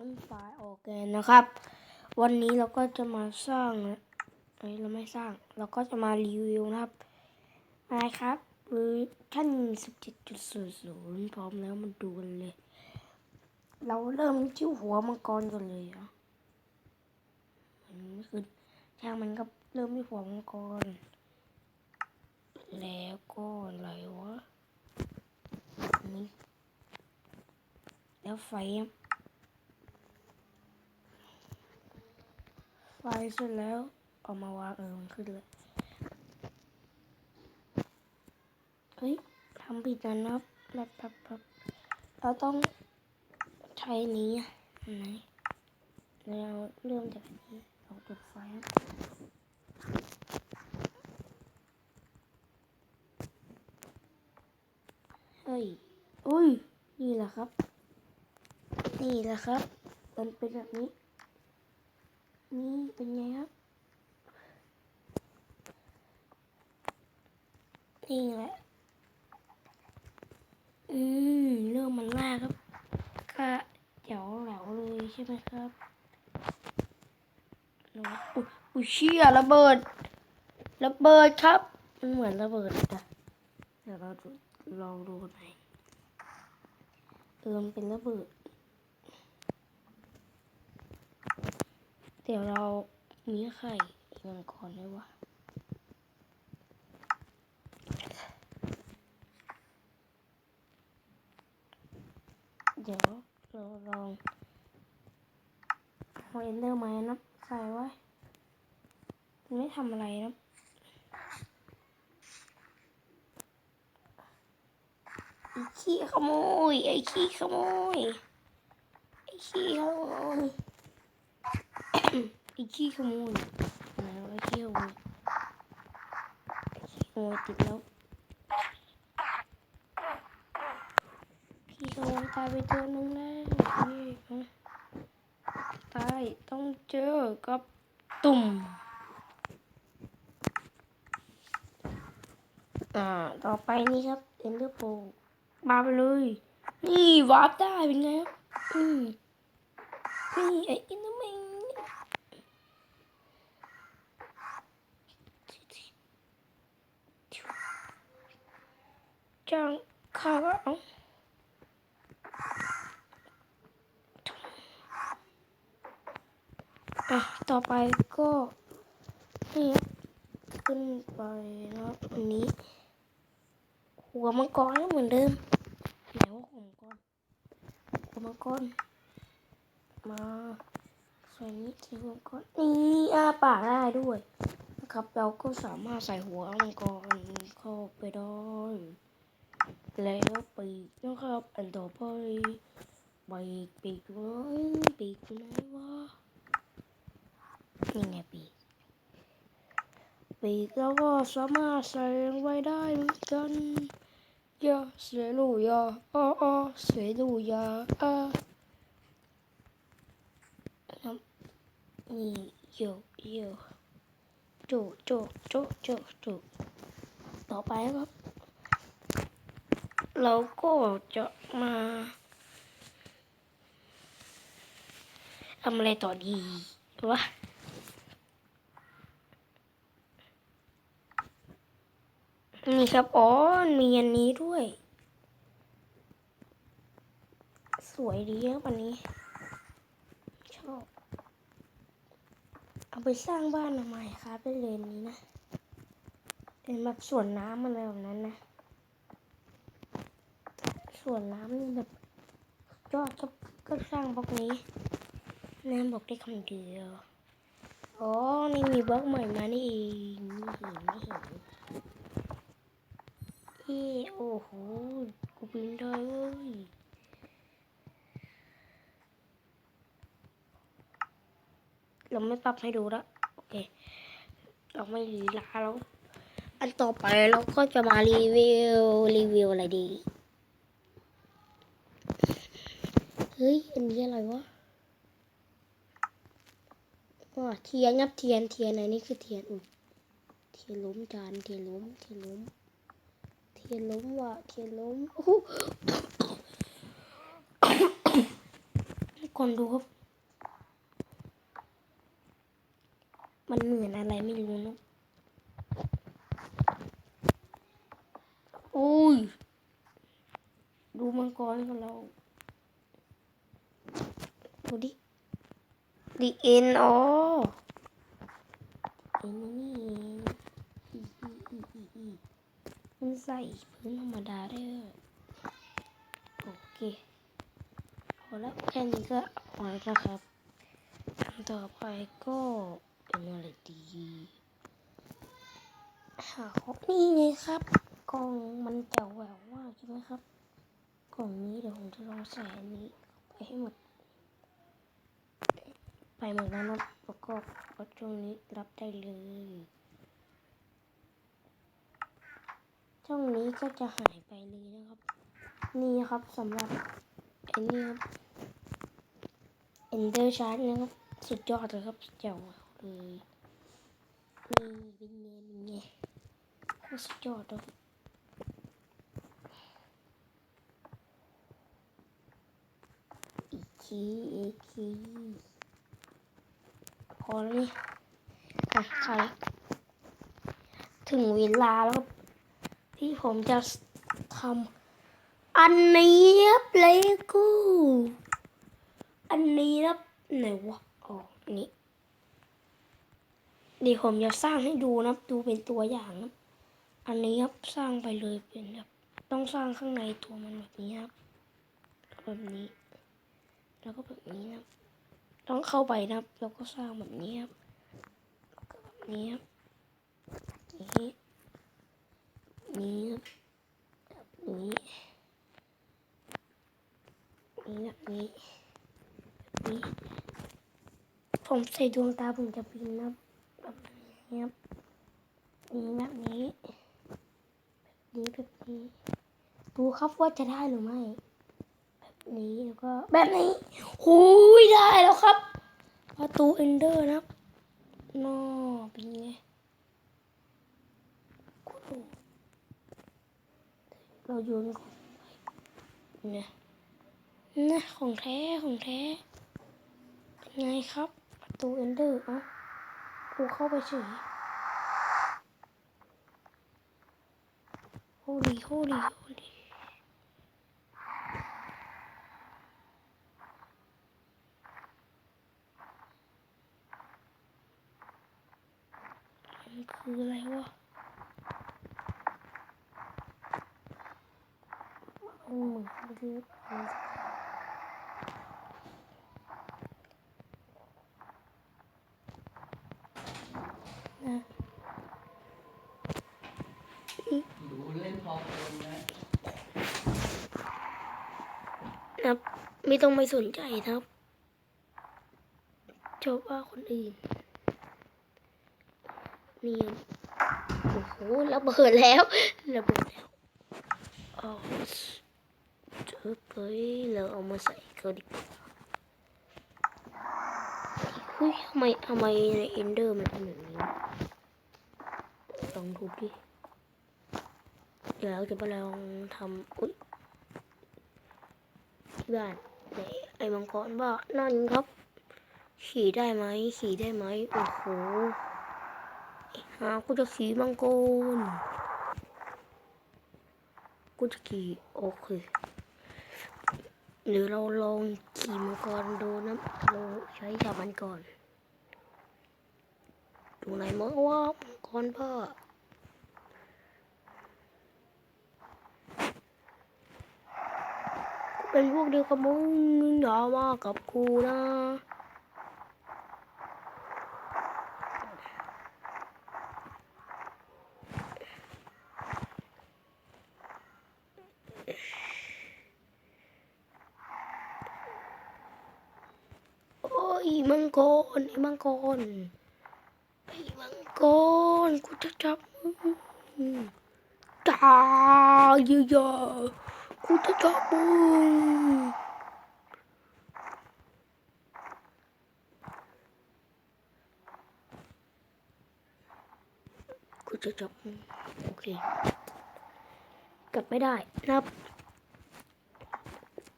ต้นไฟออกแกนนะครับ วันนี้เราก็จะมาสร้างเอ้ยเราไม่สร้าง เราก็จะมารีวิวนะครับอะไรครับเวอร์ชัน17.00 พร้อมแล้วมาดูกันเลย เราเริ่มที่หัวมังกรกันเลยเหรอะมันไม่ขึ้นช่างมันก็เริ่มที่หัวมังกร แล้วก็อะไรวะนนี้แล้วไฟอะ ไฟเสร็จแล้วเอามาวางเออมันขึ้นเลย เฮ้ยทำผิดนะครับแบบแบบแบบเราต้องใช้นี้อะอันไหนเราเริ่มจากอันนี้เราจุดไฟครับเฮ้ยอุ้ย นี่แหละครับ นี่แหละครับ มันเป็นแบบนี้ นี่เป็นไงครับนี่แหละ อืมเรื่องมันแรกครับ ก็เจ๋วแหลวเลยใช่ไหมครับอุ๊ยอุ้ยเชี่ยระเบิด ระเบิดครับ มันเหมือนระเบิดอะเดี๋ยวเราดูลองดูหน่อยเออมันเป็นระเบิด เดี๋ยวเรามีไข่กันก่อนได้วะเดี๋ยวเราลองเอาเอนเดอร์ไม้นะใส่ไว้ไม่ทำอะไรนะไอ้ขี้ขโมย ไอ้ขี้ขโมย ไอ้ขี้ขโมย ไอ้ขี้ขโมยไหนวะไอ้ขี้ขโมยขี้ขโมยติดแล้วขี้ขโมยตายไปตัวนึงแล้วนี่ตายต้องเจอกับตุ่มอ่าต่อไปนี่ครับเอ็นเดอร์โปมาไปเลย นี่วาร์ปได้เป็นไงครับอืมนี่ไอ้อินเดอร์แมน จังข้าวอะต่อไปก็นี่ขึ้นไปนะครับอันนี้ หัวมังกรเหมือนเดิมไหนว่าหัวมังกรหัวมังกรมาใส่นี้ใส่หัวมังกรนี่อ้าปากได้ด้วยนะครับ เราก็สามารถใส่หัวมังกรเข้าไปได้ แล้วปีกนะครับอันต่อไปปีกปีกน้อยปีกไหนวะนี่ไงปีกปีกแล้วก็สามารถใส่ลงไปได้เหมือนกันยาเสลูยาอ้ออ้อเสลูยาอ่าครับนี่โยโยโจโจโจโจโจต่อไปครับ เราก็จะมาทำอะไรต่อดีวะนี่ครับ อ๋อ มีอันนี้ด้วย สวยดีครับอันนี้ ชอบ เอาไปสร้างบ้านใหม่ครับเป็นเลนนี้นะ เป็นแบบสวนน้ำอะไรแบบนั้นนะ ส่วนน้ำนี่แบบยอดก็ก็สร้างบล็อกนี้น้ำบอกได้คำเดียวอ๋อนี่มีบล็อกใหม่มานี่เองไม่เห็นไม่เห็นเอโอ้โหกูบินได้เว้ยเราไม่ปรับให้ดูละโอเค เราไม่ลีลาแล้ว อันต่อไปเราก็จะมารีวิว รีวิวอะไรดี เฮ้ย อันนี้อะไรวะว่าเทียนงับเทียนเทียนอันนี้คือเทียนอุ้ยเทียนล้มจานเทียนล้มเทียนล้ม เทียนล้มว่ะเทียนล้มโอ้โหคนดูครับ มันเหมือนอะไรไม่รู้นะโอ้ย ดูมังกรของเรา ดูดิดีเอ็นอ๋อเอ็นนี่เองอีอีอีอีอีมันใส่พื้นธรรมดาได้ด้วยโอเคพอแล้วแค่นี้ก็พอแล้วนะครับต่อไปก็เป็นอะไรดีหาของนี่ไงครับกล่องมันแจ๋วแหววมากใช่ไหมครับ กล่องนี้เดี๋ยวผมจะลองใส่อันนี้ไปให้หมด ไปหมดแล้วนะแล้วก็วัดช่วงนี้รับได้เลยช่องนี้ก็จะหายไปเลยนะครับ นี่ครับสำหรับไอ้นี่ครับเอนเดอร์ชาร์จนะครับสุดยอดเลยครับเจ๋วเลยนี่เป็นไงเป็นไงโคตรสุดยอดเลยอีกทีอีกที พอแล้วนี่อะใคร ถึงเวลาแล้วที่ผมจะทำอันนี้ครับเลโก้อันนี้ครับไหนวะอ๋อนี่เดี๋ยวผมจะสร้างให้ดูนะดูเป็นตัวอย่างนะอันนี้ครับสร้างไปเลยเป็นแบบต้องสร้างข้างในตัวมันแบบนี้ครับแบบนี้ แล้วก็แบบนี้นะ ต้องเข้าไปนะครับแล้วก็สร้างแบบนี้ครับแบบนี้ครับนี้นี้ครับแบบนี้นี้แบบนี้แบบนี้ ผมใส่ดวงตาผมจะบินนะแบบนี้ครับนี้แบบนี้แบบนี้แบบนี้ดูครับว่าจะได้หรือไม่ นี้แล้วก็แบบนี้หูยได้แล้วครับ ประตูเอนเดอร์นะครับนอเป็นไงเราโยนของไปเนี่ยนะของแท้ของแท้เป็นไงครับ ประตูเอนเดอร์อะกูเข้าไปเฉยโฮลีโฮลีโฮลีมัน คืออะไรวะมันเหมือนมันคืออะไรสักอย่างนะดูเล่นพอคนนะครับ ไม่ต้องไปสนใจนะครับชอบว่าคนอื่น นี่โอ้โหระเบิดแล้วระเบิดแล้วเอาเจอไปเราเอามาใส่เขาดีกว่าเฮ้ยทำไมทำไมในเอนเดอร์มันเป็นแบบนี้ลองดูดิเดี๋ยวเราจะไปลองทำอุ้ยที่บ้านไหนไอ้มังกรว่านั่นครับ ขี่ได้ไหมขี่ได้ไหมโอ้โห หากูจะขี่มังกรกูจะขี่โอเคเดี๋ยวเราลองขี่มังกรดูนะเราใช้จับมันก่อนดูไหนมั้งว่ามังกรพ่อเป็นพวกเดียวกับมึงมึงอย่ามากับกูนะ โอ้มังกรไอ้มังกรไอ้มังกรกูจะจับมึงจ้าเยอะๆกูจะจับมึงกูจะจับมึงโอเค กลับไม่ได้นะครับ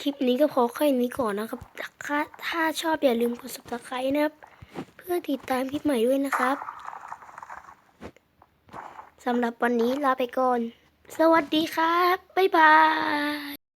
คลิปนี้ก็พอแค่นี้ก่อนนะครับ ถ้าชอบอย่าลืมกด subscribe นะครับ เพื่อติดตามคลิปใหม่ด้วยนะครับสำหรับวันนี้ลาไปก่อน สวัสดีครับ บ๊ายบาย